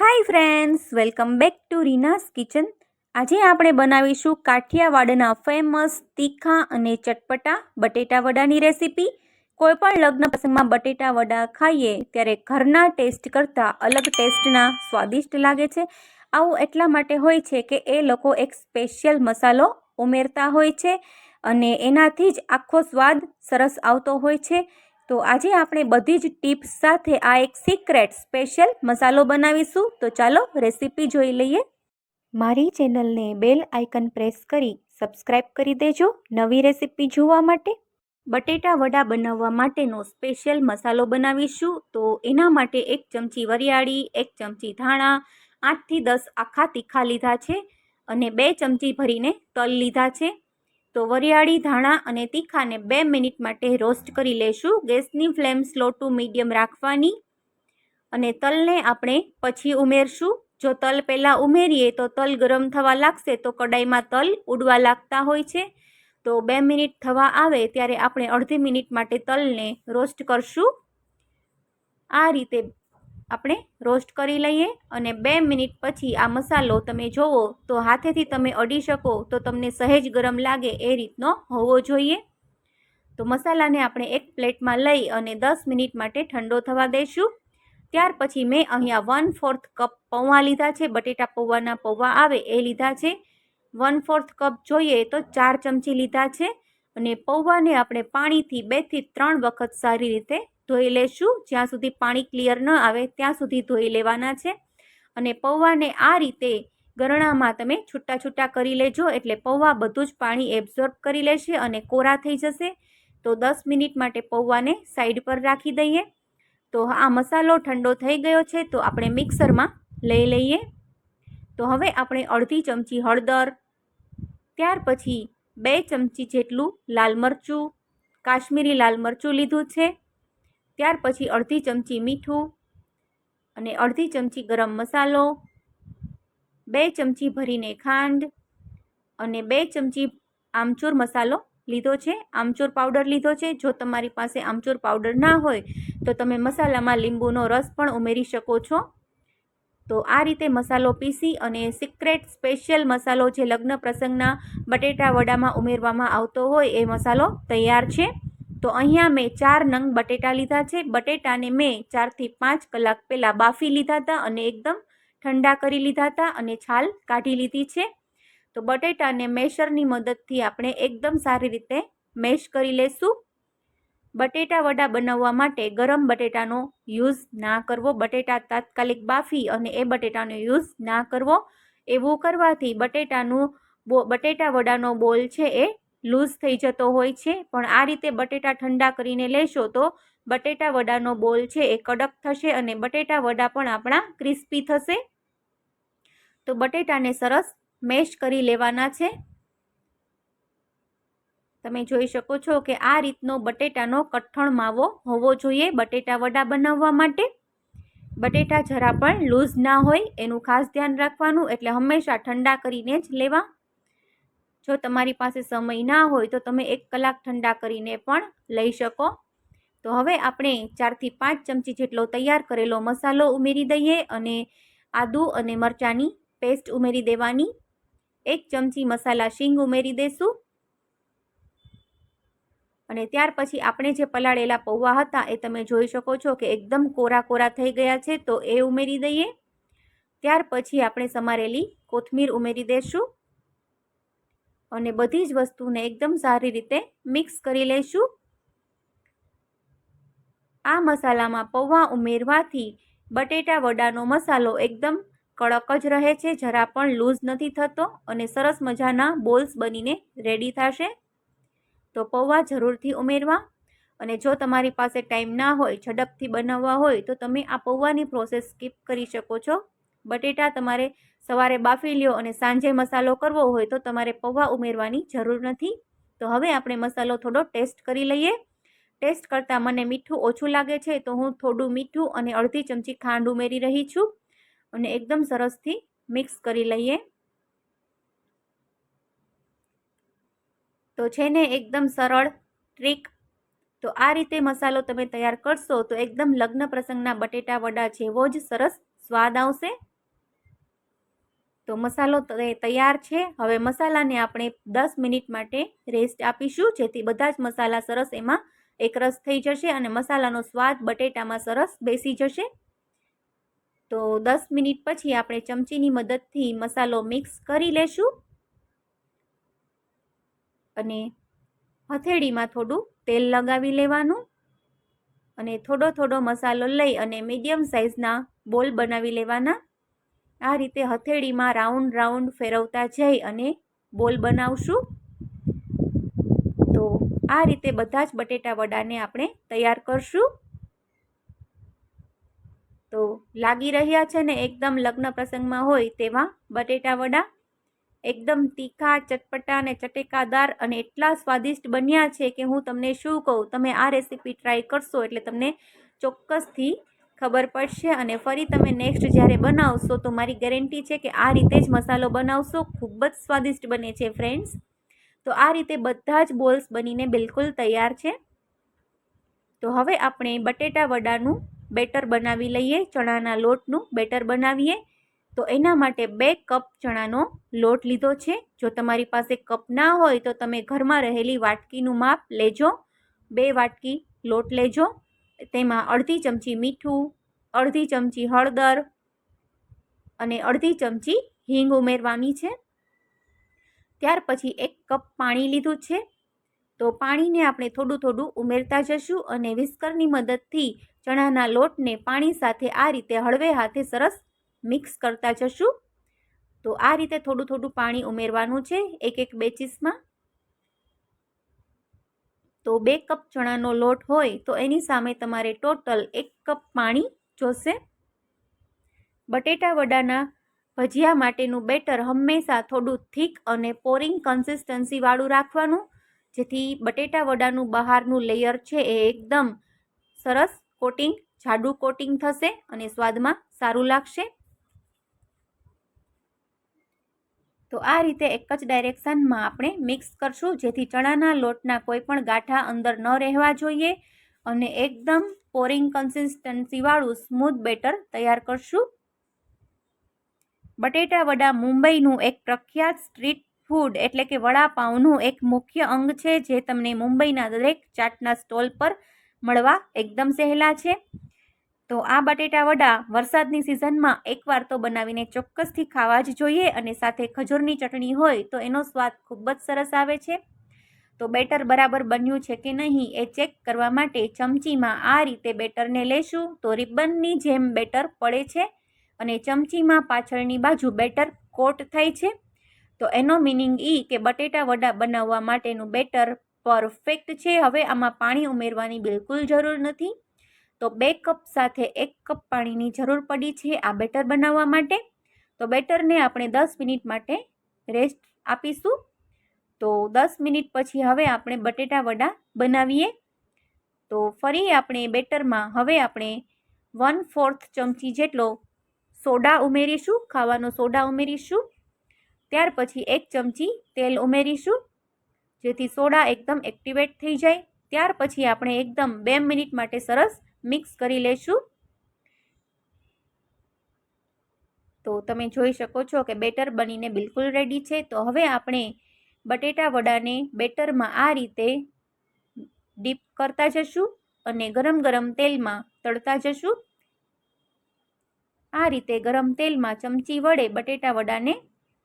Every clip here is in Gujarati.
Hi friends welcome back to Reena's kitchen આજે આપણે બનાવીશું કાઠિયાવાડના ફેમસ તીખા અને ચટપટા બટેટા વડાની રેસીપી. કોઈપણ લગ્ન પ્રસંગમાં બટેટા વડા ખાઈએ ત્યારે ઘરના ટેસ્ટ કરતાં અલગ ટેસ્ટના સ્વાદિષ્ટ લાગે છે. આવું એટલા માટે હોય છે કે એ લોકો એક સ્પેશિયલ મસાલો ઉમેરતા હોય છે અને એનાથી જ આખો સ્વાદ સરસ આવતો હોય છે. તો આજે આપણે બધી જ ટિપ્સ સાથે આ એક સિક્રેટ સ્પેશિયલ મસાલો બનાવીશું. તો ચાલો રેસીપી જોઈ લઈએ. મારી ચેનલને બેલ આઇકન પ્રેસ કરી સબસ્ક્રાઇબ કરી દેજો નવી રેસીપી જોવા માટે. બટેટા વડા બનાવવા માટેનો સ્પેશિયલ મસાલો બનાવીશું. તો એના માટે એક ચમચી વરિયાળી, એક ચમચી ધાણા આઠથી દસ આખા તીખા લીધા છે અને બે ચમચી ભરીને તલ લીધા છે. તો વરિયાળી ધાણા અને તીખાને બે મિનિટ માટે રોસ્ટ કરી લેશું. ગેસની ફ્લેમ સ્લો ટુ મીડિયમ રાખવાની અને તલને આપણે પછી ઉમેરશું. જો તલ પહેલાં ઉમેરીએ તો તલ ગરમ થવા લાગશે તો કડાઈમાં તલ ઉડવા લાગતા હોય છે. તો બે મિનિટ થવા આવે ત્યારે આપણે અડધી મિનિટ માટે તલને રોસ્ટ કરશું. આ રીતે આપણે રોસ્ટ કરી લઈએ અને બે મિનિટ પછી આ મસાલો તમે જોવો તો હાથેથી તમે અડી શકો તો તમને સહેજ ગરમ લાગે એ રીતનો હોવો જોઈએ. તો મસાલાને આપણે એક પ્લેટમાં લઈ અને દસ મિનિટ માટે ઠંડો થવા દઈશું. ત્યાર પછી મેં અહીંયા વન ફોર્થ કપ પૌવા લીધા છે. બટેટા પૌવાના પૌવા આવે એ લીધા છે. વન ફોર્થ કપ જોઈએ તો ચાર ચમચી લીધા છે. અને પૌવાને આપણે પાણીથી બેથી ત્રણ વખત સારી રીતે ધોઈ લેશું. જ્યાં સુધી પાણી ક્લિયર ન આવે ત્યાં સુધી ધોઈ લેવાના છે. અને પૌવાને આ રીતે ગરણામાં તમે છૂટા છૂટા કરી લેજો. એટલે પૌવા બધું જ પાણી એબ્ઝોર્બ કરી લેશે અને કોરા થઈ જશે. તો દસ મિનિટ માટે પૌવાને સાઈડ પર રાખી દઈએ. તો આ મસાલો ઠંડો થઈ ગયો છે, તો આપણે મિક્સરમાં લઈ લઈએ. તો હવે આપણે અડધી ચમચી હળદર, ત્યાર પછી બે ચમચી જેટલું લાલ મરચું, કાશ્મીરી લાલ મરચું લીધું છે. ત્યાર પછી અડધી ચમચી મીઠું અને અડધી ચમચી ગરમ મસાલો, બે ચમચી ભરીને ખાંડ અને બે ચમચી આમચૂર મસાલો લીધો છે. આમચૂર પાવડર લીધો છે. જો તમારી પાસે આમચૂર પાવડર ના હોય તો તમે મસાલામાં લીંબુનો રસ પણ ઉમેરી શકો છો. તો આ રીતે મસાલો પીસી અને સિક્રેટ સ્પેશિયલ મસાલો જે લગ્ન પ્રસંગના બટેટા વડામાં ઉમેરવામાં આવતો હોય એ મસાલો તૈયાર છે. તો અહીંયા મેં ચાર નંગ બટેટા લીધા છે. બટેટાને મેં ચારથી પાંચ કલાક પહેલાં બાફી લીધા હતા અને એકદમ ઠંડા કરી લીધા હતા અને છાલ કાઢી લીધી છે. તો બટેટાને મેશરની મદદથી આપણે એકદમ સારી રીતે મેશ કરી લેશું. બટેટા વડા બનાવવા માટે ગરમ બટેટાનો યુઝ ના કરવો, બટેટા તાત્કાલિક બાફી અને એ બટેટાનો યુઝ ના કરવો. એવું કરવાથી બટેટાનું બટેટા વડાનો બોલ છે એ લૂઝ થઈ જતો હોય છે. પણ આ રીતે બટેટા ઠંડા કરીને લેશો તો બટેટા વડાનો બોલ છે એ કડક થશે અને બટેટા વડા પણ આપણા ક્રિસ્પી થશે. તો બટેટાને સરસ મેશ કરી લેવાના છે. તમે જોઈ શકો છો કે આ રીતનો બટેટાનો કઠણ માવો હોવો જોઈએ બટેટા વડા બનાવવા માટે. બટેટા જરા પણ લૂઝ ના હોય, એનું ખાસ ધ્યાન રાખવાનું, એટલે હંમેશા ઠંડા કરીને જ લેવા. જો તમારી પાસે સમય ના હોય તો તમે એક કલાક ઠંડા કરીને પણ લઈ શકો. તો હવે આપણે ચારથી પાંચ ચમચી જેટલો તૈયાર કરેલો મસાલો ઉમેરી દઈએ અને આદુ અને મરચાંની પેસ્ટ ઉમેરી દેવાની. એક ચમચી મસાલા શીંગ ઉમેરી દઈશું અને ત્યાર પછી આપણે જે પલાળેલા પૌવા હતા એ તમે જોઈ શકો છો કે એકદમ કોરા કોરા થઈ ગયા છે તો એ ઉમેરી દઈએ. ત્યાર પછી આપણે સમારેલી કોથમીર ઉમેરી દઈશું અને બધી જ વસ્તુને એકદમ સારી રીતે મિક્સ કરી લઈશું આ મસાલામાં પૌવા ઉમેરવાથી બટેટા વડાનો મસાલો એકદમ કડક જ રહે છે, જરા પણ લૂઝ નથી થતો અને સરસ મજાના બોલ્સ બનીને રેડી થશે. તો પૌવા જરૂરથી ઉમેરવા અને જો તમારી પાસે ટાઈમ ના હોય, ઝડપથી બનાવવા હોય, તો તમે આ પૌવાની પ્રોસેસ સ્કીપ કરી શકો છો. બટેટા તમારે સવારે બાફી લ્યો અને સાંજે મસાલો કરવો હોય તો તમારે પૌવા ઉમેરવાની જરૂર નથી. તો હવે આપણે મસાલો થોડો ટેસ્ટ કરી લઈએ. ટેસ્ટ કરતાં મને મીઠું ઓછું લાગે છે, તો હું થોડું મીઠું અને અડધી ચમચી ખાંડ ઉમેરી રહી છું. અને એકદમ સરસથી મિક્સ કરી લઈએ. તો છે ને એકદમ સરળ ટ્રીક. તો આ રીતે મસાલો તમે તૈયાર કરશો તો એકદમ લગ્ન પ્રસંગના બટેટા વડા જેવો જ સરસ સ્વાદ આવશે. તો મસાલો તૈયાર છે. હવે મસાલાને આપણે દસ મિનિટ માટે રેસ્ટ આપીશું, જેથી બધા જ મસાલા સરસ એમાં એકરસ થઈ જશે અને મસાલાનો સ્વાદ બટેટામાં સરસ બેસી જશે. તો દસ મિનિટ પછી આપણે ચમચીની મદદથી મસાલો મિક્સ કરી લેશું. અને હથેળીમાં થોડું તેલ લગાવી લેવાનું. અને થોડો થોડો મસાલો લઈ અને મીડિયમ સાઇઝના બોલ બનાવી લેવાના. આ રીતે હથેળીમાં રાઉન્ડ રાઉન્ડ ફેરવતા જઈ અને બોલ બનાવશું. તો આ રીતે બધા જ બટેટા વડાને આપણે તૈયાર કરશું. તો લાગી રહ્યા છે ને એકદમ લગ્ન પ્રસંગમાં હોય તેવા બટેટા વડા. એકદમ તીખા, ચટપટા અને ચટેકાદાર અને એટલા સ્વાદિષ્ટ બન્યા છે કે હું તમને શું કહું, તમે આ રેસીપી ટ્રાય કરશો એટલે તમને ચોક્કસથી ખબર પડશે અને ફરી તમે નેક્સ્ટ જ્યારે બનાવશો તો મારી ગેરંટી છે કે આ રીતે જ મસાલો બનાવશો. ખૂબ જ સ્વાદિષ્ટ બને છે ફ્રેન્ડ્સ તો આ રીતે બધા જ બોલ્સ બનીને બિલકુલ તૈયાર છે. તો હવે આપણે બટેટા વડાનું બેટર બનાવી લઈએ, ચણાના લોટનું બેટર બનાવીએ. તો એના માટે બે કપ ચણાનો લોટ લીધો છે. જો તમારી પાસે કપ ના હોય તો તમે ઘરમાં રહેલી વાટકીનું માપ લેજો. બે વાટકી લોટ લેજો. તેમાં અડધી ચમચી મીઠું, અડધી ચમચી હળદર અને અડધી ચમચી હિંગ ઉમેરવાની છે. ત્યાર પછી એક કપ પાણી લીધું છે. તો પાણીને આપણે થોડું થોડું ઉમેરતા જશું અને વિસ્કરની મદદથી ચણાના લોટને પાણી સાથે આ રીતે હળવે હાથે સરસ મિક્સ કરતા જશું. તો આ રીતે થોડું થોડું પાણી ઉમેરવાનું છે, એક એક બેચીસમાં તો બે કપ ચણાનો લોટ હોય તો એની સામે તમારે ટોટલ એક કપ પાણી જોશે. બટેટા વડાના ભજીયા માટેનું બેટર હંમેશા થોડું થીક અને પોરિંગ કન્સિસ્ટન્સીવાળું રાખવાનું, જેથી બટેટા વડાનું બહારનું લેયર છે એ એકદમ સરસ કોટિંગ, જાડું કોટિંગ થશે અને સ્વાદમાં સારું લાગશે. તો આ રીતે એક જ ડાયરેક્શનમાં આપણે મિક્સ કરશું, જેથી ચણાના લોટના કોઈ પણ ગાંઠા અંદર ન રહેવા જોઈએ અને એકદમ પોરિંગ કન્સિસ્ટન્સીવાળું સ્મૂથ બેટર તૈયાર કરશું. બટેટા વડા મુંબઈનું એક પ્રખ્યાત સ્ટ્રીટ ફૂડ એટલે કે વડાપાઉંનું એક મુખ્ય અંગ છે, જે તમને મુંબઈના દરેક ચાટના સ્ટોલ પર મળવા એકદમ સહેલા છે. તો આ બટેટા વડા વરસાદની સિઝનમાં એકવાર તો બનાવીને ચોક્કસથી ખાવા જ જોઈએ અને સાથે ખજૂરની ચટણી હોય તો એનો સ્વાદ ખૂબ જ સરસ આવે છે. તો બેટર બરાબર બન્યું છે કે નહીં એ ચેક કરવા માટે ચમચીમાં આ રીતે બેટરને લેશું તો રિબનની જેમ બેટર પડે છે અને ચમચીમાં પાછળની બાજુ બેટર કોટ થાય છે. તો એનો મિનિંગ એ કે બટેટા વડા બનાવવા માટેનું બેટર પરફેક્ટ છે. હવે આમાં પાણી ઉમેરવાની બિલકુલ જરૂર નથી. તો બે કપ સાથે એક કપ પાણીની જરૂર પડી છે આ બેટર બનાવવા માટે. તો બેટરને આપણે દસ મિનિટ માટે રેસ્ટ આપીશું. તો દસ મિનિટ પછી હવે આપણે બટેટા વડા બનાવીએ. તો ફરી આપણે બેટરમાં હવે આપણે વન ફોર્થ ચમચી જેટલો સોડા ઉમેરીશું, ખાવાનો સોડા ઉમેરીશું. ત્યાર પછી એક ચમચી તેલ ઉમેરીશું, જેથી સોડા એકદમ એક્ટિવેટ થઈ જાય. ત્યાર પછી આપણે એકદમ બે મિનિટ માટે સરસ મિક્સ કરી લેશું. તો તમે જોઈ શકો છો કે બેટર બનીને બિલકુલ રેડી છે. તો હવે આપણે બટેટા વડાને બેટરમાં આ રીતે ડીપ કરતા જશું અને ગરમ ગરમ તેલમાં તળતા જશું. આ રીતે ગરમ તેલમાં ચમચી વડે બટેટા વડાને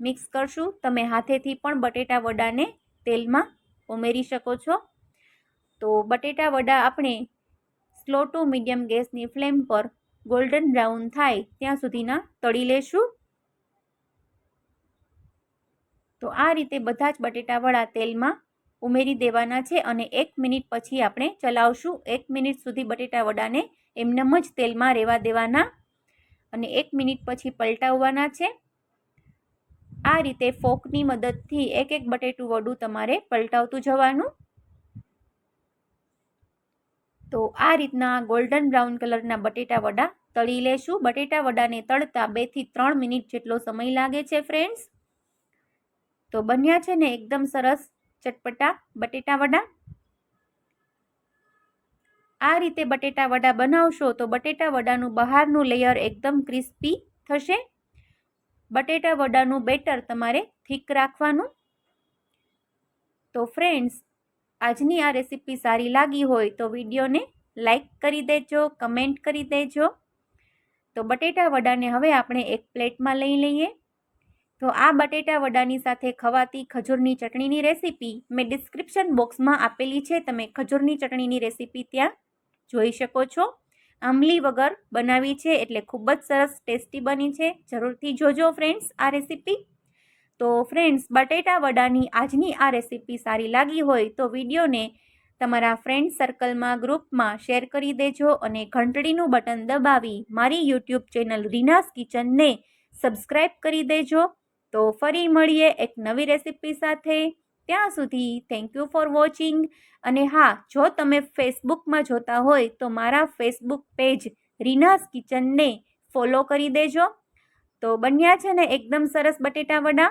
મિક્સ કરશું. તમે હાથેથી પણ બટેટા વડાને તેલમાં ઉમેરી શકો છો. તો બટેટા વડા આપણે સ્લો ટુ મીડિયમ ગેસની ફ્લેમ પર ગોલ્ડન બ્રાઉન થાય ત્યાં સુધીના તળી લેશું. તો આ રીતે બધા જ બટેટાવડા તેલમાં ઉમેરી દેવાના છે અને એક મિનિટ પછી આપણે ચલાવશું. એક મિનિટ સુધી બટેટાવડાને એમનેમ જ તેલમાં રહેવા દેવાના અને એક મિનિટ પછી પલટાવવાના છે. આ રીતે ફોકની મદદથી એક એક બટેટું વડું તમારે પલટાવતું જવાનું. તો આ રીતના ગોલ્ડન બ્રાઉન કલરના બટેટા વડા તળી લેશું. બટેટા વડાને તળતા બેથી ત્રણ મિનિટ જેટલો સમય લાગે છે ફ્રેન્ડ્સ તો બન્યા છે ને એકદમ સરસ ચટપટા બટેટા વડા. આ રીતે બટેટા વડા બનાવશો તો બટેટા વડાનું બહારનું લેયર એકદમ ક્રિસ્પી થશે. બટેટા વડાનું બેટર તમારે થીક રાખવાનું. તો ફ્રેન્ડ્સ આજની આ રેસીપી સારી લાગી હોય તો વિડીયોને લાઈક કરી દેજો, કમેન્ટ કરી દેજો. તો બટેટા વડાને હવે આપણે એક પ્લેટમાં લઈ લઈએ. તો આ બટેટા વડાની સાથે ખવાતી ખજૂરની ચટણીની રેસીપી મેં ડિસ્ક્રિપ્શન બોક્સમાં આપેલી છે. તમે ખજૂરની ચટણીની રેસીપી ત્યાં જોઈ શકો છો. આંબલી વગર બનાવી છે એટલે ખૂબ જ સરસ ટેસ્ટી બની છે. જરૂરથી જોજો ફ્રેન્ડ્સ આ રેસીપી. તો ફ્રેન્ડ્સ બટેટા વડાની આજની આ રેસીપી સારી લાગી હોય તો વિડીયોને તમારા ફ્રેન્ડ સર્કલમાં ગ્રુપમાં શેર કરી દેજો અને ઘંટડીનું બટન દબાવી મારી યુટ્યુબ ચેનલ રીનાસ કિચનને સબસ્ક્રાઈબ કરી દેજો. તો ફરી મળીએ એક નવી રેસીપી સાથે. ત્યાં સુધી થેન્ક યુ ફોર વોચિંગ અને હા, જો તમે ફેસબુકમાં જોતા હોય તો મારા ફેસબુક પેજ રીનાસ કિચનને ફોલો કરી દેજો. તો બન્યા છે ને એકદમ સરસ બટેટા વડા.